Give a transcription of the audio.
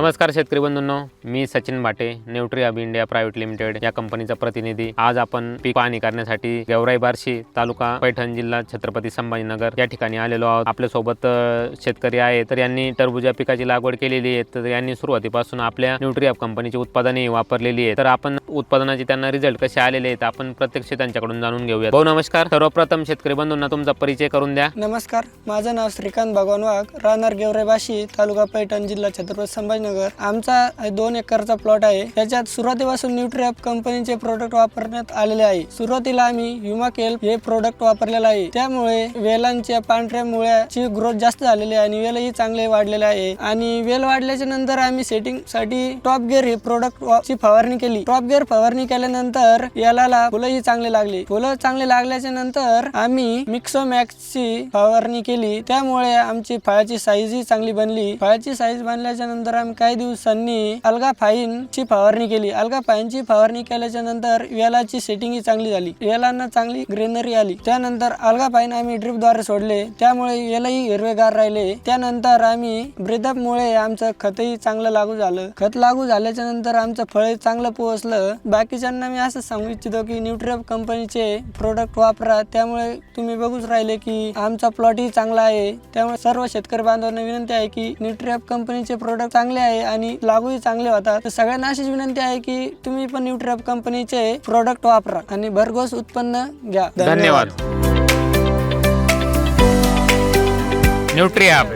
नमस्कार शेतकरी बंधूंनो मी सचिन भाटे न्यूट्री अब इंडिया प्रायव्हेट लिमिटेड या कंपनीचा प्रतिनिधी. आज आपण पीक पाहणी करण्यासाठी गेवराई बार्शी तालुका पैठण जिल्हा छत्रपती संभाजीनगर या ठिकाणी आलेलो आहोत. आपल्यासोबत शेतकरी आहे तर यांनी टरबुजा पिकाची लागवड केलेली आहे. तर यांनी सुरुवातीपासून आपल्या न्यूट्री अब कंपनीची उत्पादने वापरलेली आहे. तर आपण उत्पादनाचे त्यांना रिझल्ट कसे आलेले आहेत आपण प्रत्यक्ष त्यांच्याकडून जाणून घेऊया भाऊ नमस्कार. सर्वप्रथम शेतकरी बंधूंना तुमचा परिचय करून द्या. नमस्कार. माझं नाव श्रीकांत भगवान वाघ राहणार गेवराई बार्शी तालुका पैठण जिल्हा छत्रपती संभाजीनगर. आमचा दोन एकरचा प्लॉट आहे. त्याच्यात सुरुवातीपासून न्यूट्रीअप कंपनीचे प्रोडक्ट वापरण्यात आलेले आहे. सुरुवातीला आम्ही युमाकेल हे प्रोडक्ट वापरलेलं आहे. त्यामुळे वेलांच्या पांढऱ्या मुळ्याची ग्रोथ जास्त झालेली आहे आणि वेलही चांगले वाढलेले आहे. आणि वेल वाढल्याच्या नंतर आम्ही सेटिंगसाठी टॉप गिअर हे प्रोडक्ट ची फवारणी केली. टॉप गिअर फवारणी केल्यानंतर याला फुलंही चांगले लागली. फुलं चांगले लागल्याच्या नंतर आम्ही मिक्सोमॅक्स ची फवारणी केली. त्यामुळे आमची फळाची साईज ही चांगली बनली. फळाची साईज बनल्याच्या नंतर आम्ही काही दिवसांनी अल्गा फाईन ची फवारणी केली. अल्गा फाईन ची फवारणी केल्याच्यानंतर वेलाची सेटिंग ही चांगली झाली. वेलांना चांगली ग्रीनरी आली. त्यानंतर अल्गा फाईन आम्ही ड्रिपद्वारे सोडले. त्यामुळे वेलही हिरवेगार राहिले. त्यानंतर आम्ही ब्रिदअप मुळे आमचं खतही चांगलं लागू झालं. खत लागू झाल्याच्यानंतर आमचं फळ चांगलं पोहोचलं. बाकीच्यांना मी असं सांगू इच्छितो की न्यूट्रिअप कंपनीचे प्रोडक्ट वापरा. त्यामुळे तुम्ही बघूच राहिले की आमचा प्लॉटही चांगला आहे. त्यामुळे सर्व शेतकरी बांधवांना विनंती आहे की न्यूट्रिअप कंपनीचे प्रोडक्ट चांगले आहे. आणि लागूही चांगले होतात. सगळ्यांना अशीच विनंती आहे की तुम्ही पण न्यूट्रिअप कंपनीचे प्रोडक्ट वापरा आणि भरघोस उत्पन्न घ्या. धन्यवाद. Nutri app